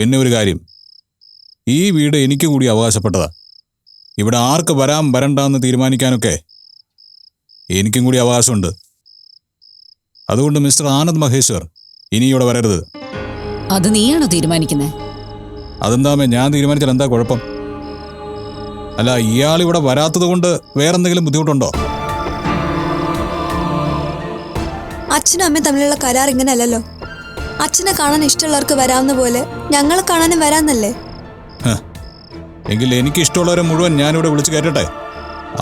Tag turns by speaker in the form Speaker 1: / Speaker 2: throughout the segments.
Speaker 1: പിന്നെ ഒരു കാര്യം. ഈ വീട് എനിക്ക് കൂടി അവകാശപ്പെട്ടതാ. ഇവിടെ ആർക്ക് വരാം വരണ്ടെന്ന് തീരുമാനിക്കാനൊക്കെ എനിക്കും കൂടി അവകാശമുണ്ട്. അതുകൊണ്ട് മിസ്റ്റർ ആനന്ദ് മഹേശ്വർ ഇനി ഇവിടെ വരരുത്.
Speaker 2: അത് നീയാണോ തീരുമാനിക്കുന്നത്
Speaker 1: അതെന്താമേ ഞാൻ തീരുമാനിച്ചാൽ എന്താ കുഴപ്പം? അല്ല ഇയാൾ ഇവിടെ വരാത്തത് കൊണ്ട് വേറെന്തെങ്കിലും ബുദ്ധിമുട്ടുണ്ടോ?
Speaker 3: അച്ഛനും അമ്മയും തമ്മിലുള്ള കരാർ ഇങ്ങനെയല്ലല്ലോ. അച്ഛനെ കാണാൻ ഇഷ്ടമുള്ളവർക്ക് വരാവുന്ന പോലെ ഞങ്ങളെ കാണാനും വരാന്നല്ലേ?
Speaker 1: എങ്കിൽ എനിക്ക് ഇഷ്ടമുള്ളവരെ മുഴുവൻ ഞാനിവിടെ വിളിച്ചു കയറ്റട്ടെ?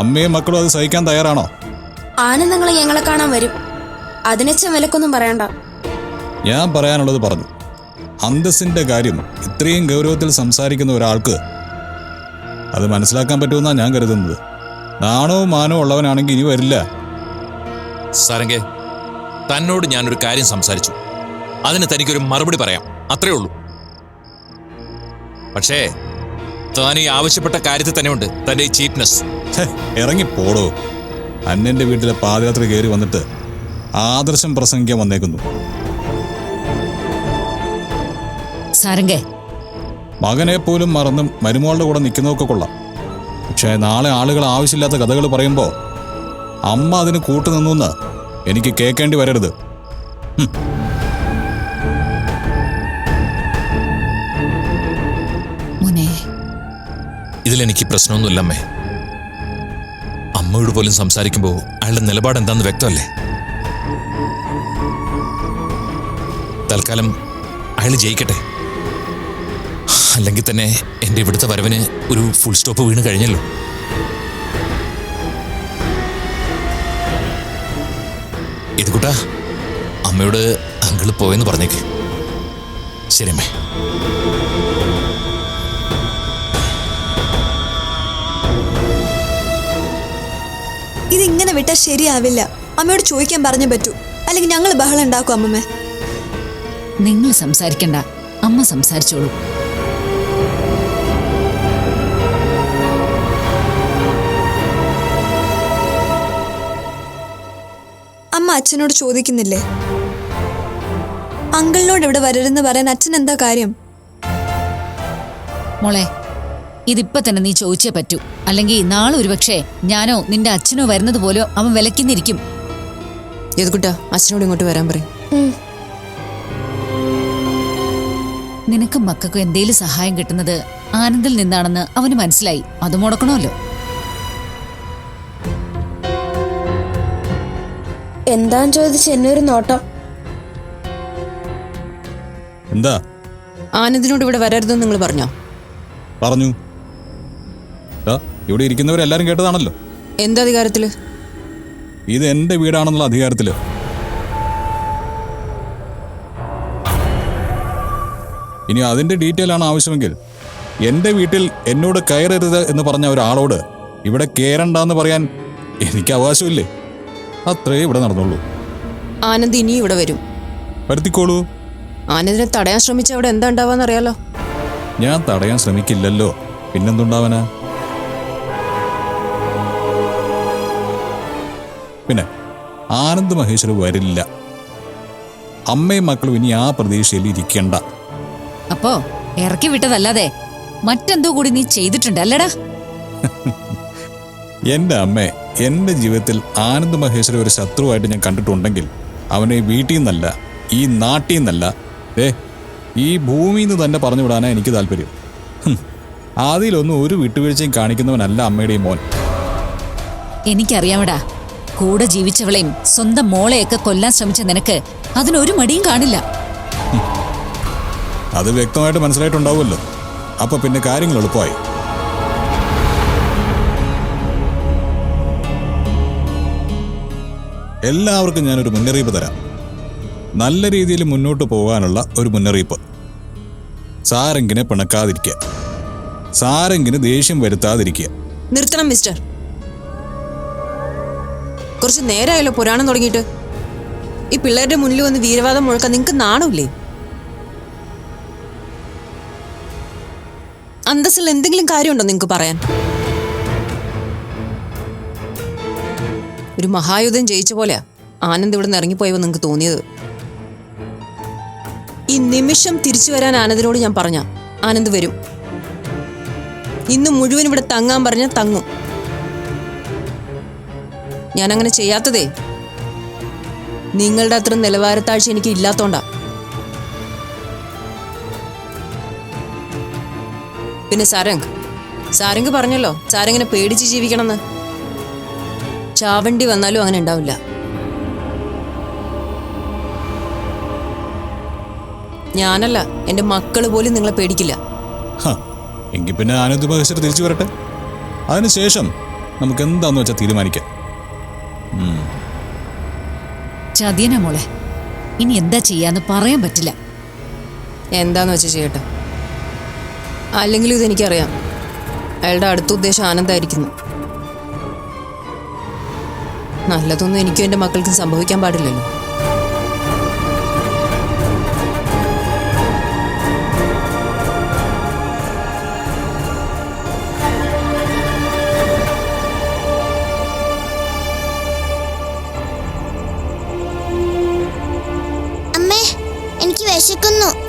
Speaker 1: അമ്മയും മക്കളും അത് സഹിക്കാൻ തയ്യാറാണോ?
Speaker 4: ആനന്ദങ്ങൾ ഞങ്ങളെ കാണാൻ വരും. അതിനെച്ച വിലക്കൊന്നും പറയണ്ട.
Speaker 1: ഞാൻ പറയാനുള്ളത് പറഞ്ഞു. അന്തസ്സിന്റെ കാര്യം ഇത്രയും ഗൗരവത്തിൽ സംസാരിക്കുന്ന ഒരാൾക്ക് അത് മനസ്സിലാക്കാൻ പറ്റുമെന്നാണ് ഞാൻ കരുതുന്നത്. നാണവും മാനവും ഉള്ളവനാണെങ്കിൽ ഇനി വരില്ല.
Speaker 5: സാരംഗെ തന്നോട് ഞാനൊരു കാര്യം സംസാരിച്ചു. അതിന് തനിക്കൊരു മറുപടി പറയാം. അത്രേ ഉള്ളൂ. പക്ഷേ താൻ ഈ ആവശ്യപ്പെട്ട കാര്യത്തിൽ തന്നെയുണ്ട്. തന്റെ ഈ ചീപ്നെസ്
Speaker 1: ഇറങ്ങി പോടോ അന്നന്റെ വീട്ടിലെ പാദയാത്ര കയറി വന്നിട്ട് ആദർശം പ്രസംഗിക്കാൻ വന്നേക്കുന്നു.
Speaker 2: സാരംഗേ.
Speaker 1: മകനെ പോലും മറന്നും മരുമോളുടെ കൂടെ നിൽക്കുന്നതൊക്കെ കൊള്ളാം. പക്ഷേ നാളെ ആളുകൾ ആവശ്യമില്ലാത്ത കഥകൾ പറയുമ്പോൾ അമ്മ അതിന് കൂട്ടുനിന്നു എനിക്ക് കേൾക്കേണ്ടി വരരുത്.
Speaker 5: ഇതിലെനിക്ക് പ്രശ്നമൊന്നുമില്ല അമ്മേ. അമ്മയോട് പോലും സംസാരിക്കുമ്പോൾ അയാളുടെ നിലപാട് എന്താന്ന് വ്യക്തമല്ലേ? തൽക്കാലം അയാൾ ജയിക്കട്ടെ. അല്ലെങ്കിൽ തന്നെ എന്റെ ഇവിടുത്തെ വരവിന് ഒരു ഫുൾ സ്റ്റോപ്പ് വീണ് കഴിഞ്ഞല്ലോ. ഇത് കൂട്ടാ അമ്മയോട് അങ്കിൾ പോയെന്ന് പറഞ്ഞേക്ക്. ശരി അമ്മേ.
Speaker 3: വിട്ടാൽ ശരിയാവില്ല. അമ്മയോട് ചോദിക്കാൻ പറഞ്ഞു പറ്റൂ. അല്ലെങ്കിൽ ഞങ്ങൾ ബഹളം ഉണ്ടാക്കും അമ്മമ്മേ.
Speaker 2: നിങ്ങൾ സംസാരിക്കണ്ട. അമ്മ സംസാരിച്ചോളൂ.
Speaker 3: അമ്മ അച്ഛനോട് ചോദിക്കുന്നില്ലേ? അങ്കിളിനോട് ഇവിടെ വരരുതെന്ന് പറയാൻ അച്ഛൻ എന്താ കാര്യം?
Speaker 2: മോളെ ഇതിപ്പോ തന്നെ നീ ചോദിച്ചേ പറ്റൂ. അല്ലെങ്കിൽ നാളെ ഒരുപക്ഷെ ഞാനോ നിന്റെ അച്ഛനോ വരുന്നത് പോലോ അവൻ വിലക്കിന്നിരിക്കും
Speaker 6: ഏതുകുട്ടാ അച്ഛനോട് ഇങ്ങോട്ട് വരാൻ പറയും.
Speaker 2: നിനക്കും മക്കൾക്കും എന്തേലും സഹായം കിട്ടുന്നത് ആനന്ദിൽ നിന്നാണെന്ന് അവന് മനസ്സിലായി. അത് മുടക്കണമല്ലോ.
Speaker 4: എന്താന്ന് ചോദിച്ച് എന്നെ ഒരു നോട്ടം.
Speaker 1: എന്താ?
Speaker 6: ആനന്ദിനോട് ഇവിടെ വരരുതെന്ന് നിങ്ങൾ പറഞ്ഞോ?
Speaker 1: പറഞ്ഞു. ഇവിടെ ഇരിക്കുന്നവരെല്ലാരും കേട്ടതാണല്ലോ.
Speaker 6: എന്താ അധികാരത്തിൽ?
Speaker 1: ഇത് എന്റെ വീടാണെന്നുള്ള അധികാരത്തിൽ. ഇനി അതിന്റെ ഡീറ്റെയിൽ ആണ് ആവശ്യമെങ്കിൽ എന്റെ വീട്ടിൽ എന്നോട് കയറരുത് എന്ന് പറഞ്ഞ ഒരാളോട് ഇവിടെ കയറണ്ടെന്ന് പറയാൻ എനിക്ക് അവകാശമില്ലേ? അത്രേ ഇവിടെ നടന്നുള്ളൂ.
Speaker 6: ആനന്ദ് ഇനി ഇവിടെ വരും.
Speaker 1: വരുത്തിക്കോളൂ.
Speaker 6: ആനന്ദിനെ തടയാൻ ശ്രമിച്ച അവിടെ എന്താ ഉണ്ടാവാന്നറിയാലോ
Speaker 1: ഞാൻ തടയാൻ ശ്രമിക്കില്ലല്ലോ. പിന്നെന്തുണ്ടാവനാ? പിന്നെ ആനന്ദ് മഹേശ്വർ വരില്ല. അമ്മയും മക്കളും ഇനി ആ പ്രതീക്ഷയിൽ ഇരിക്കണ്ട.
Speaker 2: അപ്പോ ഇറക്കി വിട്ടതല്ലാതെ മറ്റെന്തോ കൂടി നീ ചെയ്തിട്ടുണ്ട് അല്ലടാ?
Speaker 1: എന്റെ അമ്മേ എന്റെ ജീവിതത്തിൽ ആനന്ദ് മഹേശ്വര ഒരു ശത്രുവായിട്ട് ഞാൻ കണ്ടിട്ടുണ്ടെങ്കിൽ അവനെ വീട്ടിൽ നിന്നല്ല ഈ നാട്ടിൽ നിന്നല്ല ഏ ഈ ഭൂമിയിൽ നിന്ന് തന്നെ പറഞ്ഞു വിടാനാ എനിക്ക് താല്പര്യം. അതിലൊന്നും ഒരു വിട്ടുവീഴ്ചയും കാണിക്കുന്നവനല്ല അമ്മയുടെയും മോൻ.
Speaker 2: എനിക്കറിയാമടാ കൂടെ ജീവിച്ചവളെയും സ്വന്തം മോളെയൊക്കെ കൊല്ലാൻ ശ്രമിച്ച നിനക്ക് അതിനൊരു മടിയും കാണില്ല.
Speaker 1: അത് വ്യക്തമായിട്ട് മനസ്സിലായിട്ടുണ്ടാവുമല്ലോ. അപ്പൊ പിന്നെ കാര്യങ്ങൾ എളുപ്പമായി. എല്ലാവർക്കും ഞാനൊരു മുന്നറിയിപ്പ് തരാം. നല്ല രീതിയിൽ മുന്നോട്ട് പോകാനുള്ള ഒരു മുന്നറിയിപ്പ്. സാരംഗിനെ പിണക്കാതിരിക്കുക. സാരംഗിന് ദേഷ്യം വരുത്താതിരിക്കുക.
Speaker 6: നിർത്തണം മിസ്റ്റർ. കുറച്ച് നേരമായല്ലോ പുരാണം തുടങ്ങിയിട്ട്. ഈ പിള്ളേരുടെ മുന്നിൽ വന്ന് വീരവാദം മുഴക്കാൻ നിങ്ങൾക്ക് നാണമില്ലേ? അന്തസ്സിൽ എന്തെങ്കിലും കാര്യമുണ്ടോ നിങ്ങൾക്ക് പറയാൻ? ഒരു മഹായുധം ജയിച്ച പോലെയാ ആനന്ദ് ഇവിടെ നിന്ന് ഇറങ്ങിപ്പോയപ്പോ നിങ്ങൾക്ക് തോന്നിയത്. ഈ നിമിഷം തിരിച്ചു വരാൻ ആനന്ദിനോട് ഞാൻ പറഞ്ഞ ആനന്ദ് വരും. ഇന്ന് മുഴുവൻ ഇവിടെ തങ്ങാൻ പറഞ്ഞ തങ്ങും. ഞാൻ അങ്ങനെ ചെയ്യാത്തതേ. നിങ്ങളുടെ അത്ര നിലവാരത്താഴ്ച എനിക്ക് ഇല്ലാത്തോണ്ടാ. പിന്നെ സാരംഗ് സാരംഗ് പറഞ്ഞല്ലോ സാരംഗിനെ പേടിച്ച് ജീവിക്കണമെന്ന്. ചാവണ്ടി വന്നാലും അങ്ങനെ ഉണ്ടാവില്ല. ഞാനല്ല എന്റെ മക്കൾ പോലും നിങ്ങളെ പേടിക്കില്ല.
Speaker 1: എങ്കിൽ പിന്നെ ആനന്ദ് മഹേശ്വർ തിരിച്ചു വരട്ടെ? അതിനുശേഷം നമുക്ക് എന്താന്ന് വെച്ചാൽ തീരുമാനിക്കാം.
Speaker 2: ചതിയന മോളെ. ഇനി എന്താ ചെയ്യാന്ന് പറയാൻ പറ്റില്ല.
Speaker 6: എന്താന്ന് വെച്ച് ചെയ്യട്ടെ. അല്ലെങ്കിലും ഇതെനിക്കറിയാം. അയാളുടെ അടുത്ത ഉദ്ദേശം ആനന്ദായിരിക്കുന്നു. നല്ലതൊന്നും എനിക്കും എന്റെ മക്കൾക്കും സംഭവിക്കാൻ പാടില്ലല്ലോ.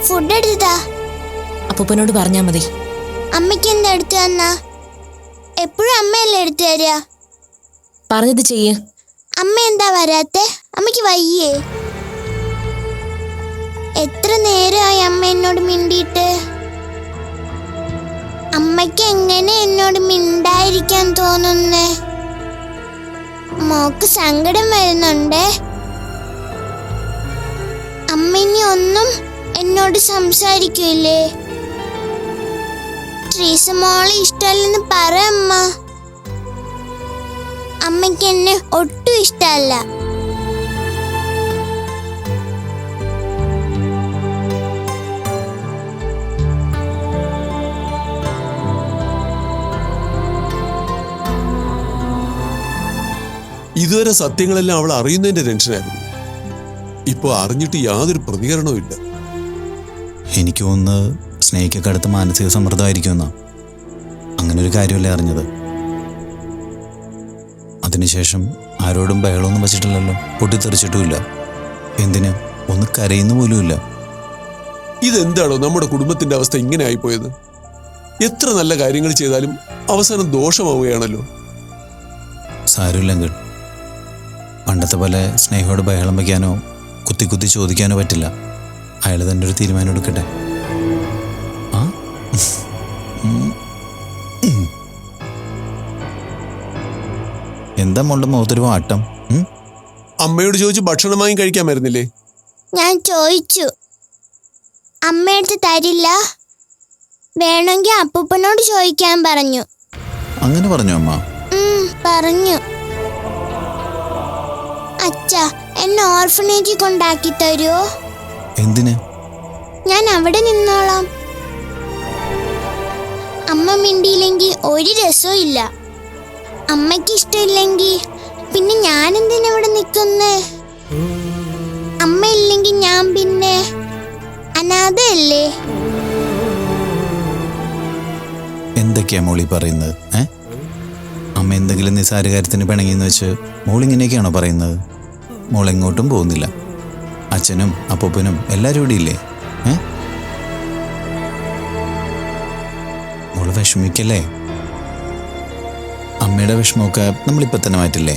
Speaker 7: ഫുഡ് എടുത്താ?
Speaker 8: അപ്പൂപ്പനോട് പറഞ്ഞാ മതി.
Speaker 7: അമ്മയ്ക്ക് എന്താ എടുത്തു തന്നാ? എപ്പോഴും അമ്മയല്ലേ എടുത്തു തരിക
Speaker 8: പറഞ്ഞത് ചെയ്യ്.
Speaker 7: അമ്മ എന്താ വരാത്തെ? അമ്മയ്ക്ക് വയ്യേ. എത്ര നേരമായി അമ്മ എന്നോട് മിണ്ടിയിട്ട്? അമ്മയ്ക്ക് എങ്ങനെ എന്നോട് മിണ്ടായിരിക്കാൻ തോന്നുന്നേ? മോക്ക് സങ്കടം വരുന്നുണ്ടേ? അമ്മ ഇനി ഒന്നും എന്നോട് സംസാരിക്കൂല്ലേ ട്രീസ മോളെ ഇഷ്ടമല്ലെന്ന് പറ അമ്മ. അമ്മയ്ക്ക് എന്നെ ഒട്ടും ഇഷ്ടമല്ല.
Speaker 9: ഇതുവരെ സത്യങ്ങളെല്ലാം അവൾ അറിയുന്നതിന്റെ ടെൻഷനായിരുന്നു. ഇപ്പോൾ അറിഞ്ഞിട്ട് യാതൊരു പ്രതികരണവും ഇല്ല
Speaker 10: എനിക്ക് ഒന്ന് സ്നേഹിക്കൊക്കെ അടുത്ത് മാനസിക സമ്മർദ്ദമായിരിക്കുമെന്നാ അങ്ങനെ ഒരു കാര്യമല്ലേ അറിഞ്ഞത്? അതിനുശേഷം ആരോടും ബഹളമൊന്നും വച്ചിട്ടില്ലല്ലോ. പൊട്ടിത്തെറിച്ചിട്ടുമില്ല. എന്തിന്? ഒന്ന് കരയുന്ന പോലുമില്ല
Speaker 9: ഇതെന്താണോ നമ്മുടെ കുടുംബത്തിന്റെ അവസ്ഥ ഇങ്ങനെ ആയിപ്പോയത് എത്ര നല്ല കാര്യങ്ങൾ ചെയ്താലും അവസാനം ദോഷമാവുകയാണല്ലോ.
Speaker 10: സാരമില്ലെങ്കിൽ പണ്ടത്തെ പോലെ സ്നേഹയോട് ബഹളം വയ്ക്കാനോ കുത്തി കുത്തി ചോദിക്കാനോ പറ്റില്ല. അയാൾ തന്നെ ഒരു തീരുമാനം എടുക്കട്ടെ. ആ. എന്താ മോളുടെ മുഖത്തൊരു വാട്ടം?
Speaker 9: അമ്മയോട് ചോദിച്ചു ഭക്ഷണം വാങ്ങി കഴിക്കാൻ വരുന്നില്ലേ?
Speaker 7: ഞാൻ ചോദിച്ചു. അമ്മയടുത്ത് തരില്ല? വേണമെങ്കിൽ അപ്പൂപ്പനോട് ചോദിക്കാൻ പറഞ്ഞു.
Speaker 10: അങ്ങനെ പറഞ്ഞു അമ്മ.
Speaker 7: പറഞ്ഞു. അച്ഛ എന്നെ ഓർഫനേജിൽ കൊണ്ടാക്കി തരുമോ
Speaker 10: എന്തിന്?
Speaker 7: ഞാൻ അവിടെ നിന്നോളാം. അമ്മ മിണ്ടിയില്ലെങ്കിൽ ഒരു രസവും ഇല്ല. അമ്മയ്ക്ക് ഇഷ്ടമില്ലെങ്കിൽ പിന്നെ ഞാൻ എന്തിനാ ഇവിടെ നിൽക്കുന്നേ? അമ്മ ഇല്ലെങ്കിൽ ഞാൻ പിന്നെ അനാഥയല്ലേ?
Speaker 10: എന്തൊക്കെയാ മോളി പറയുന്നത് ഏ? അമ്മ എന്തെങ്കിലും നിസ്സാര കാര്യത്തിന് പിണങ്ങിയെന്ന് വെച്ച് മോൾ ഇങ്ങനെയൊക്കെയാണോ പറയുന്നത്? മോൾ എങ്ങോട്ടും പോകുന്നില്ല. അച്ഛനും അപ്പൂപ്പനും എല്ലാവരും ഇവിടെ ഇല്ലേ? മോൾ വിഷമിക്കല്ലേ? അമ്മയുടെ വിഷമമൊക്കെ നമ്മളിപ്പോൾ തന്നെ മാറ്റില്ലേ?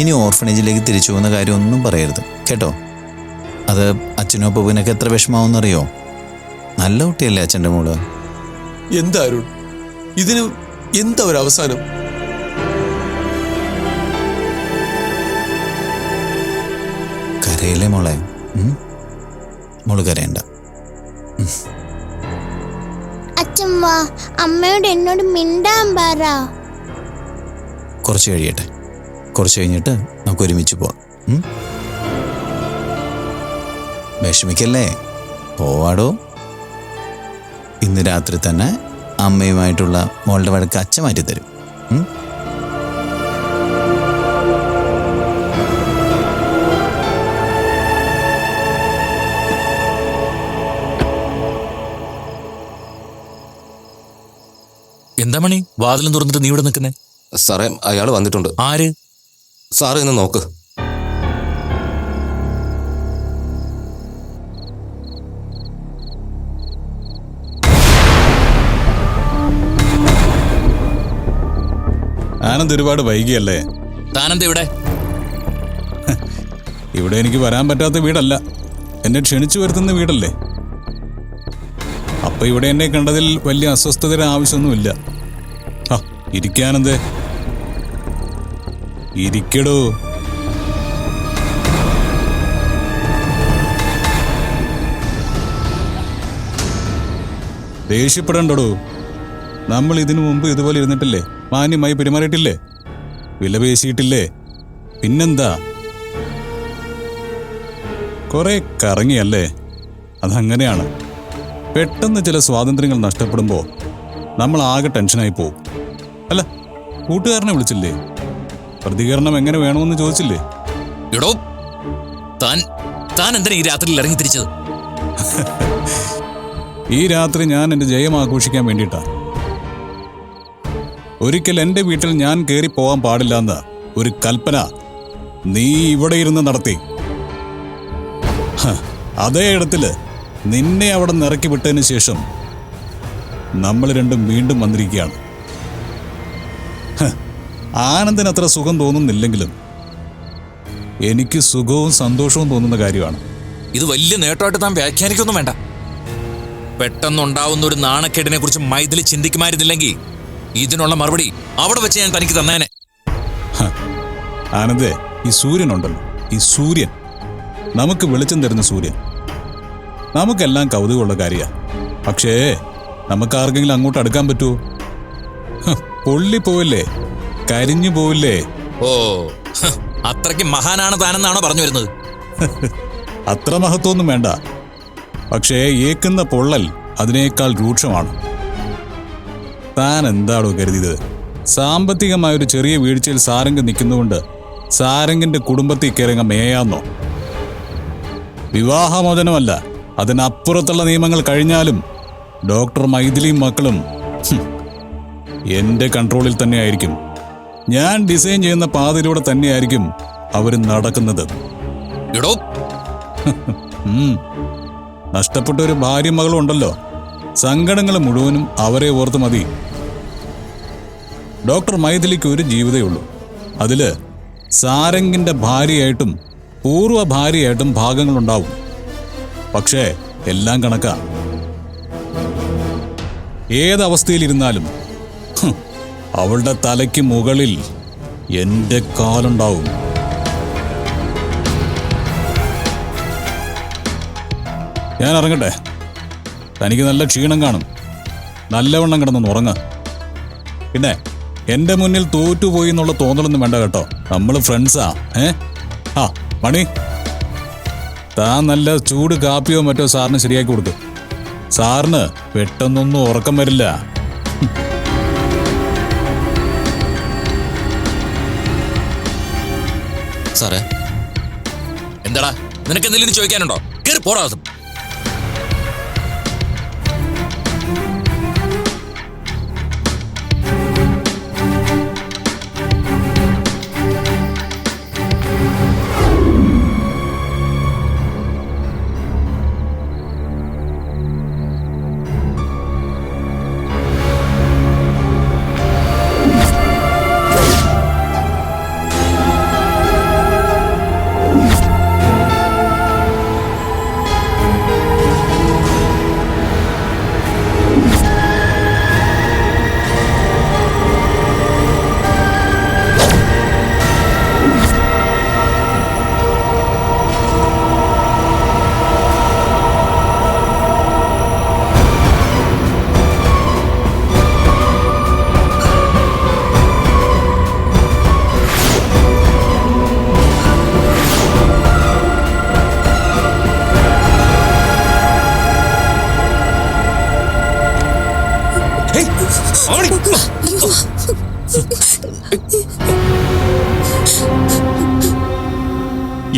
Speaker 10: ഇനി ഓർഫനേജിലേക്ക് തിരിച്ചു പോകുന്ന കാര്യം ഒന്നും പറയരുത്. കേട്ടോ? അത് അച്ഛനും അപ്പൂപ്പനൊക്കെ എത്ര വിഷമാവെന്നറിയോ നല്ല കുട്ടിയല്ലേ അച്ഛന്റെ മോൾ?
Speaker 9: എന്താ അരുൺ? ഇതിന് എന്താ ഒരു അവസാനം
Speaker 10: കരയില്ലേ മോളെ? മോൾ കരയണ്ട
Speaker 7: അമ്മയോട് എന്നോട് മിണ്ടാൻ പറ.
Speaker 10: കുറച്ച് കഴിയട്ടെ. കുറച്ച് കഴിഞ്ഞിട്ട് നമുക്ക് ഒരുമിച്ച് പോവാം? വിഷമിക്കല്ലേ? പോവാടോ. ഇന്ന് രാത്രി തന്നെ അമ്മയുമായിട്ടുള്ള മോളുടെ വഴക്ക് അച്ഛൻ മാറ്റിത്തരും
Speaker 5: വാതിലും തുറന്നിട്ട് നീ ഇവിടെ നിൽക്കുന്നേ?
Speaker 11: സാറേ അയാൾ വന്നിട്ടുണ്ട്.
Speaker 5: ആര്?
Speaker 11: സാർ ഇന്ന് നോക്ക്.
Speaker 1: ആനന്ദ് ഒരുപാട് വൈകിയല്ലേ?
Speaker 5: താനന്ദ് ഇവിടെ
Speaker 1: ഇവിടെ എനിക്ക് വരാൻ പറ്റാത്ത വീടല്ല. എന്നെ ക്ഷണിച്ചു വരുത്തുന്ന വീടല്ലേ? അപ്പൊ ഇവിടെ എന്നെ കണ്ടതിൽ വലിയ അസ്വസ്ഥതയുടെ ആവശ്യമൊന്നുമില്ല. ഇരിക്കാനെന്തേ? ഇരിക്കടോ. ദേഷ്യപ്പെടണ്ടടോ. നമ്മൾ ഇതിനു മുമ്പ് ഇതുപോലെ ഇരുന്നിട്ടില്ലേ? മാന്യമായി പെരുമാറിയിട്ടില്ലേ? വില പേശിയിട്ടില്ലേ? പിന്നെന്താ? കുറെ കറങ്ങിയല്ലേ? അതങ്ങനെയാണ്. പെട്ടെന്ന് ചില സ്വാതന്ത്ര്യങ്ങൾ നഷ്ടപ്പെടുമ്പോൾ നമ്മൾ ആകെ ടെൻഷനായി പോവും. അല്ല കൂട്ടുകാരനെ വിളിച്ചില്ലേ? പ്രതികരണം എങ്ങനെ വേണമെന്ന് ചോദിച്ചില്ലേ?
Speaker 5: എടോ താൻ താൻ എന്തിനാ ഈ രാത്രിയിൽ ഇറങ്ങി തിരിച്ചത്?
Speaker 1: ഈ രാത്രി ഞാൻ എന്റെ ജയം ആഘോഷിക്കാൻ വേണ്ടിയിട്ടാ. ഒരിക്കൽ എന്റെ വീട്ടിൽ ഞാൻ കയറി പോകാൻ പാടില്ല ഒരു കൽപ്പന നീ ഇവിടെ ഇരുന്ന് നടത്തി. അതേ ഇടത്തിൽ നിന്നെ അവിടെ നിറക്കി വിട്ടതിന് ശേഷം നമ്മൾ രണ്ടും വീണ്ടും വന്നിരിക്കുകയാണ്. ആനന്ദിന് അത്ര സുഖം തോന്നുന്നില്ലെങ്കിലും എനിക്ക് സുഖവും സന്തോഷവും തോന്നുന്ന കാര്യമാണ്.
Speaker 5: ഇത് വലിയ നേട്ടമായിട്ട് താൻ വ്യാഖ്യാനിക്കൊന്നും വേണ്ട. പെട്ടെന്നുണ്ടാവുന്ന ഒരു നാണക്കേടിനെ കുറിച്ച് മൈഥിലി ചിന്തിക്കുമായിരുന്നില്ലെങ്കിൽ ഇതിനുള്ള മറുപടി അവിടെ വെച്ച് ഞാൻ തനിക്ക് തന്നേനെ.
Speaker 1: ആനന്ദേ ഈ സൂര്യനുണ്ടല്ലോ. ഈ സൂര്യൻ. നമുക്ക് വെളിച്ചം തരുന്ന സൂര്യൻ. നമുക്കെല്ലാം കൗതുകമുള്ള കാര്യമാണ് പക്ഷേ നമുക്ക് ആർക്കെങ്കിലും അങ്ങോട്ട് അടുക്കാൻ പറ്റുമോ പൊള്ളിപ്പോവല്ലേ പൊള്ളി പോവില്ലേ കരിഞ്ഞു പോവില്ലേ?
Speaker 5: ഓ അത്രയ്ക്ക് മഹാനാണ് താനെന്നാണോ പറഞ്ഞു വരുന്നത്?
Speaker 1: അത്ര മഹത്വമൊന്നും വേണ്ട. പക്ഷേ ഏക്കുന്ന പൊള്ളൽ അതിനേക്കാൾ രൂക്ഷമാണ്. താൻ എന്താണോ കരുതിയത്? സാമ്പത്തികമായ ഒരു ചെറിയ വീഴ്ചയിൽ സാരംഗ് നിൽക്കുന്നതുകൊണ്ട് സാരംഗിന്റെ കുടുംബത്തിൽ കിറങ്ങ മേയാന്നോ? വിവാഹമോചനമല്ല. അതിനപ്പുറത്തുള്ള നിയമങ്ങൾ കഴിഞ്ഞാലും ഡോക്ടർ മൈഥിലിയും മക്കളും എന്റെ എന്റെ കൺട്രോളിൽ തന്നെയായിരിക്കും. ഞാൻ ഡിസൈൻ ചെയ്യുന്ന പാതയിലൂടെ തന്നെയായിരിക്കും അവർ നടക്കുന്നത്. നഷ്ടപ്പെട്ട ഒരു ഭാര്യ മകളും ഉണ്ടല്ലോ. സങ്കടങ്ങൾ മുഴുവനും അവരെ ഓർത്ത് മതി. ഡോക്ടർ മൈഥിലിക്ക് ഒരു ജീവിതമേ ഉള്ളൂ. അതിൽ സാരംഗിന്റെ ഭാര്യയായിട്ടും പൂർവ ഭാര്യയായിട്ടും ഭാഗങ്ങളുണ്ടാവും. പക്ഷേ എല്ലാം കണക്കാ. ഏതവസ്ഥയിലിരുന്നാലും അവളുടെ തലയ്ക്ക് മുകളിൽ എന്റെ കാലുണ്ടാവും. ഞാൻ ഇറങ്ങട്ടെ. തനിക്ക് നല്ല ക്ഷീണം കാണും. നല്ലവണ്ണം കിടന്നൊന്ന് ഉറങ്ങ. പിന്നെ എന്റെ മുന്നിൽ തോറ്റുപോയി എന്നുള്ള തോന്നലൊന്നും വേണ്ട കേട്ടോ. നമ്മൾ ഫ്രണ്ട്സാ ഏ? ആ മണി. താൻ നല്ല ചൂട് കാപ്പിയോ മറ്റോ സാറിന് ശരിയാക്കി കൊടുക്ക്. സാറിന് പെട്ടെന്നൊന്നും ഉറക്കം വരില്ല.
Speaker 11: സാറേ.
Speaker 5: എന്താടാ? നിനക്ക് എന്തെങ്കിലും ചോദിക്കാനുണ്ടോ? കയറി പോടാ.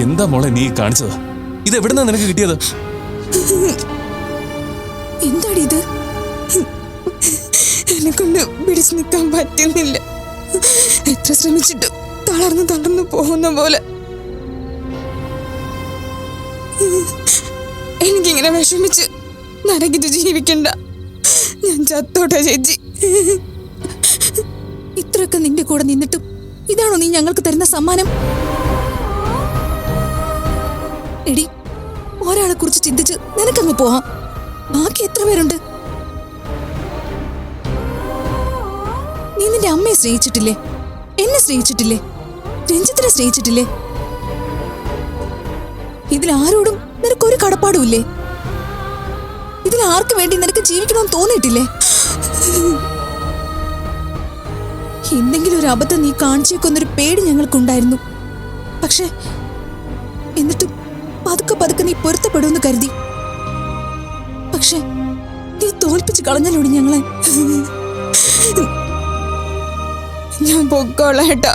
Speaker 11: എന്താ മോളെ നീ കാണിച്ചത്? ഇത് എവിടുന്നാ നിനക്ക് കിട്ടിയത്?
Speaker 4: എന്താടി ഇത്? എന്നെക്കൊണ്ട് പിടിച്ചു നിൽക്കാൻ പറ്റുന്നില്ല. എത്ര ശ്രമിച്ചിട്ടും തളർന്നു തളർന്നു പോകുന്ന പോലെ. എനിക്കിങ്ങനെ വിഷമിച്ച് നരകിച്ച് ജീവിക്കണ്ട. ഞാൻ ചത്തോട്ടെ ചേച്ചി. ഇത്രയൊക്കെ നിന്റെ കൂടെ നിന്നിട്ടും ഇതാണോ നീ ഞങ്ങൾക്ക് തരുന്ന സമ്മാനം? എടി ഒരാളെ കുറിച്ച് ചിന്തിച്ച് നിനക്കങ്ങ് പോവാം. ബാക്കി എത്ര പേരുണ്ട്? നീ നിന്റെ അമ്മയെ സ്നേഹിച്ചിട്ടില്ലേ? എന്നെ സ്നേഹിച്ചിട്ടില്ലേ? രഞ്ജിത്തിനെ സ്നേഹിച്ചിട്ടില്ലേ? ഇതിൽ ആരോടും നിനക്കൊരു കടപ്പാടുമില്ലേ? ഇതിൽ ആർക്കു വേണ്ടി നിനക്ക് ജീവിക്കണമെന്ന് തോന്നിയിട്ടില്ലേ? എന്തെങ്കിലും ഒരു അബദ്ധം നീ കാണിച്ചേക്കൊന്നൊരു പേടി ഞങ്ങൾക്കുണ്ടായിരുന്നു. പക്ഷെ എന്നിട്ടും പതുക്കെ പതുക്കെ നീ പൊരുത്തപ്പെടുമെന്ന് കരുതി. പക്ഷെ നീ തോൽപ്പിച്ച് കളഞ്ഞല്ലോടി ഞങ്ങളെ. ഞാൻ പൊക്കോളാം ഏട്ടാ.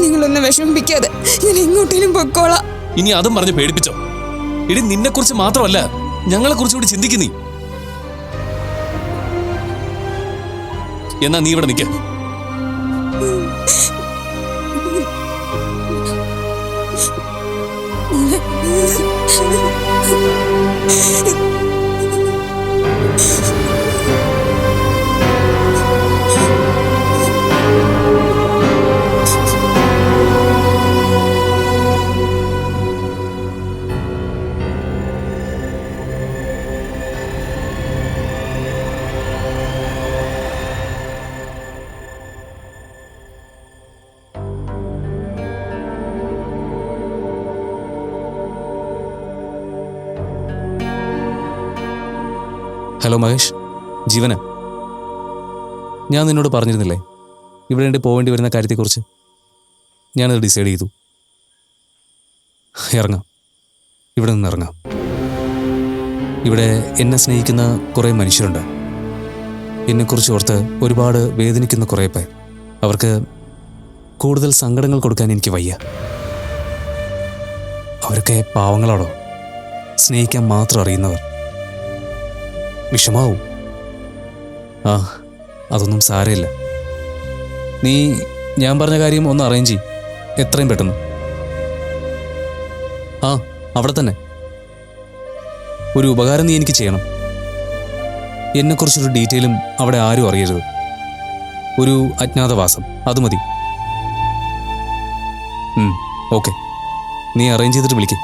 Speaker 4: നിങ്ങളൊന്നും വിഷമിപ്പിക്കാതെ ഞാൻ എങ്ങോട്ടേലും പൊക്കോളാം.
Speaker 11: ഇനി അതും പറഞ്ഞ് പേടിപ്പിച്ചോ. ഇടി നിന്നെ കുറിച്ച് മാത്രമല്ല ഞങ്ങളെ കുറിച്ച് കൂടി ചിന്തിക്കുന്നീ എന്നാ നീ ഇവിടെ you ഹലോ മഹേഷ്. ജീവന. ഞാൻ നിന്നോട് പറഞ്ഞിരുന്നില്ലേ ഇവിടെ എന്റെ പോവേണ്ടി വരുന്ന കാര്യത്തെക്കുറിച്ച്? ഞാനത് ഡിസൈഡ് ചെയ്തു. ഇറങ്ങാം. ഇവിടെ നിന്ന് ഇറങ്ങാം. ഇവിടെ എന്നെ സ്നേഹിക്കുന്ന കുറേ മനുഷ്യരുണ്ട്. എന്നെക്കുറിച്ച് ഓർത്ത് ഒരുപാട് വേദനിക്കുന്ന കുറേ പേർ. അവർക്ക് കൂടുതൽ സങ്കടങ്ങൾ കൊടുക്കാൻ എനിക്ക് വയ്യ. അവരൊക്കെ പാവങ്ങളാണോ? സ്നേഹിക്കാൻ മാത്രം അറിയുന്നവർ. വിഷമാവും. ആ അതൊന്നും സാരമില്ല. നീ ഞാൻ പറഞ്ഞ കാര്യം ഒന്ന് അറേഞ്ച് ചെയ് എത്രയും പെട്ടെന്ന്. ആ അവിടെ തന്നെ. ഒരു ഉപകാരം നീ എനിക്ക് ചെയ്യണം. എന്നെക്കുറിച്ചൊരു ഡീറ്റെയിലും അവിടെ ആരും അറിയരുത്. ഒരു അജ്ഞാതവാസം അത് മതി. ഓക്കെ. നീ അറേഞ്ച് ചെയ്തിട്ട് വിളിക്കേ.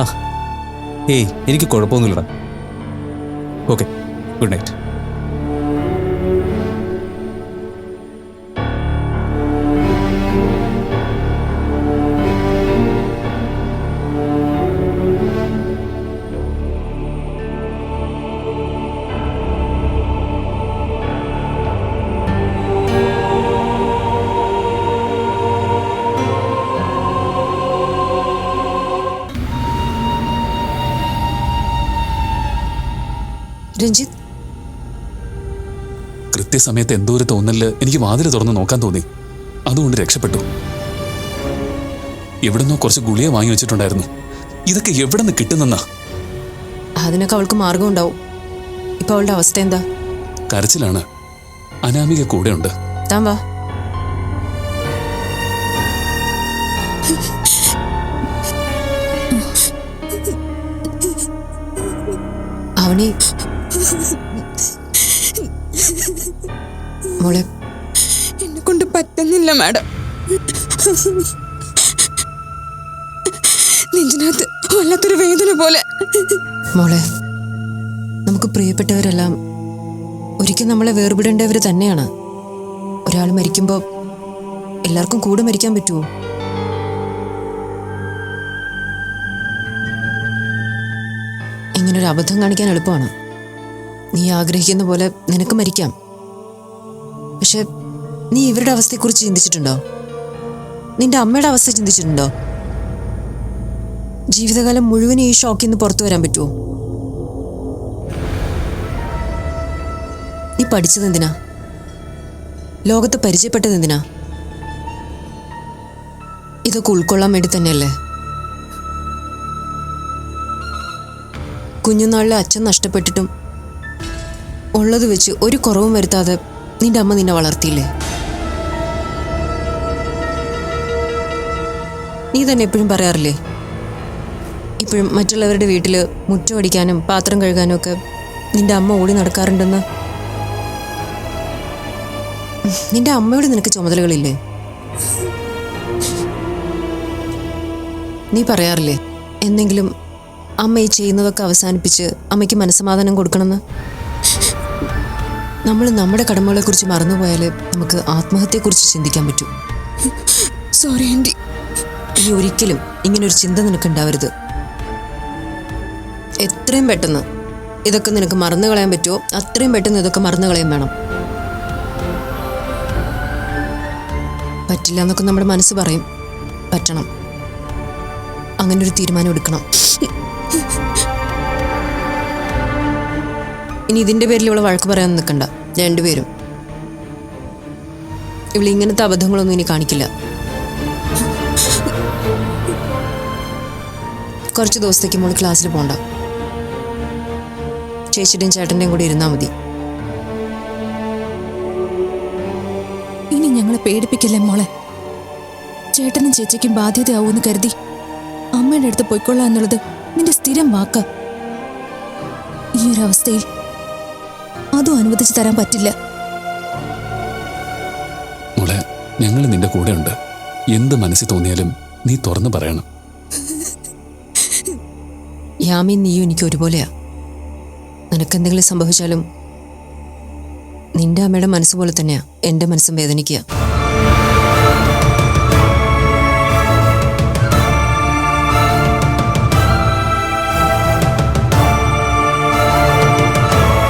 Speaker 11: ആ ഏയ് എനിക്ക് കുഴപ്പമൊന്നുമില്ലടാ. ഓക്കെ ഗുഡ് നൈറ്റ് കൃത്യസമയത്ത് എന്തോ ഒരു തോന്നൽ എനിക്ക് വാതിൽ തുറന്ന് നോക്കാൻ തോന്നി. അതുകൊണ്ട് രക്ഷപ്പെട്ടു. എവിടുന്നോ കുറച്ച് ഗുളിയ വാങ്ങി വെച്ചിട്ടുണ്ടായിരുന്നു. ഇതൊക്കെ എവിടെ നിന്ന് കിട്ടുന്നെന്നാ?
Speaker 6: അതിനൊക്കെ അവൾക്ക് മാർഗം ഉണ്ടാവും. ഇപ്പൊ അവളുടെ അവസ്ഥ എന്താ?
Speaker 11: കരച്ചിലാണ്. അനാമിക കൂടെ
Speaker 6: ഉണ്ട് വാ. അവണി മോളെ.
Speaker 4: എന്നെ കൊണ്ട് പറ്റുന്നില്ല മാഡം. നെഞ്ചിനകത്ത് വല്ലാത്തൊരു വേദന പോലെ.
Speaker 6: മോളെ നമുക്ക് പ്രിയപ്പെട്ടവരെല്ലാം ഒരിക്കൽ നമ്മളെ വേർപിടേണ്ടവർ തന്നെയാണ്. ഒരാൾ മരിക്കുമ്പോൾ എല്ലാവർക്കും കൂടെ മരിക്കാൻ പറ്റുമോ? ഇങ്ങനൊരു അബദ്ധം കാണിക്കാൻ എളുപ്പമാണ്. നീ ആഗ്രഹിക്കുന്ന പോലെ നിനക്ക് മരിക്കാം. പക്ഷെ നീ ഇവരുടെ അവസ്ഥയെക്കുറിച്ച് ചിന്തിച്ചിട്ടുണ്ടോ? നിന്റെ അമ്മയുടെ അവസ്ഥ ചിന്തിച്ചിട്ടുണ്ടോ? ജീവിതകാലം മുഴുവൻ ഈ ഷോക്കിൽ നിന്ന് പുറത്തു വരാൻ പറ്റുമോ? നീ പഠിച്ചത് എന്തിനാ? ലോകത്ത് പരിചയപ്പെട്ടത് എന്തിനാ? ഇതൊക്കെ ഉൾക്കൊള്ളാൻ വേണ്ടി തന്നെയല്ലേ? കുഞ്ഞുനാളിലെ അച്ഛൻ നഷ്ടപ്പെട്ടിട്ടും ഉള്ളത് വെച്ച് ഒരു കുറവും വരുത്താതെ നിന്റെ അമ്മ നിന്നെ വളർത്തിയില്ലേ? നീ തന്നെ എപ്പോഴും പറയാറില്ലേ? ഇപ്പോഴും മറ്റുള്ളവരുടെ വീട്ടിൽ മുറ്റമടിക്കാനും പാത്രം കഴുകാനും ഒക്കെ നിന്റെ അമ്മ ഓടി നടക്കാറുണ്ടെന്ന്. നിന്റെ അമ്മയോട് നിനക്ക് ചുമതലകളില്ലേ? നീ പറയാറില്ലേ? എന്തെങ്കിലും അമ്മ ഈ ചെയ്യുന്നതൊക്കെ അവസാനിപ്പിച്ച് അമ്മയ്ക്ക് മനസ്സമാധാനം കൊടുക്കണമെന്ന്? നമ്മൾ നമ്മുടെ കടമകളെ കുറിച്ച് മറന്നുപോയാൽ നമുക്ക് ആത്മഹത്യയെ കുറിച്ച് ചിന്തിക്കാൻ പറ്റൂ.
Speaker 4: സോറി ആന്റി
Speaker 6: ഇനി ഒരിക്കലും ഇങ്ങനൊരു ചിന്ത നിനക്ക് ഉണ്ടാവരുത് എത്രയും പെട്ടെന്ന് ഇതൊക്കെ നിനക്ക് മറന്നു കളയാൻ പറ്റുമോ അത്രയും പെട്ടെന്ന് ഇതൊക്കെ മറന്നു കളയാൻ വേണം. പറ്റില്ല എന്നൊക്കെ നമ്മുടെ മനസ്സ് പറയും. പറ്റണം. അങ്ങനെ ഒരു തീരുമാനം എടുക്കണം. ഇനി ഇതിന്റെ പേരിൽ ഇവളെ വഴക്ക് പറയാൻ നിൽക്കണ്ട രണ്ടുപേരും. ഇവൾ ഇങ്ങനത്തെ അബദ്ധങ്ങളൊന്നും ഇനി കാണിക്കില്ല. കുറച്ച് ദിവസത്തേക്ക് മോൾ ക്ലാസ്സിൽ പോണ്ട. ചേച്ചിയുടെയും ചേട്ടന്റെയും കൂടെ ഇരുന്നാൽ മതി.
Speaker 4: ഇനി ഞങ്ങളെ പേടിപ്പിക്കല്ലേ മോളെ? ചേട്ടനും ചേച്ചിക്കും ബാധ്യതയാവൂന്ന് കരുതി അമ്മയുടെ അടുത്ത് പൊയ്ക്കൊള്ളാന്നുള്ളത് നിന്റെ സ്ഥിരം വാക്ക. ഈ ഒരു അവസ്ഥയിൽ അതും അനുവദിച്ചു തരാൻ പറ്റില്ല.
Speaker 12: മോളെ ഞങ്ങൾ നിന്റെ കൂടെ ഉണ്ട് എന്ത് മനസ്സിൽ തോന്നിയാലും നീ തുറന്നു പറയണം.
Speaker 6: യാമി നീയും എനിക്ക് ഒരുപോലെയാ. നിനക്കെന്തെങ്കിലും സംഭവിച്ചാലും നിന്റെ അമ്മയുടെ മനസ്സ് പോലെ തന്നെയാ. എന്റെ മനസ്സും വേദനിക്കുക.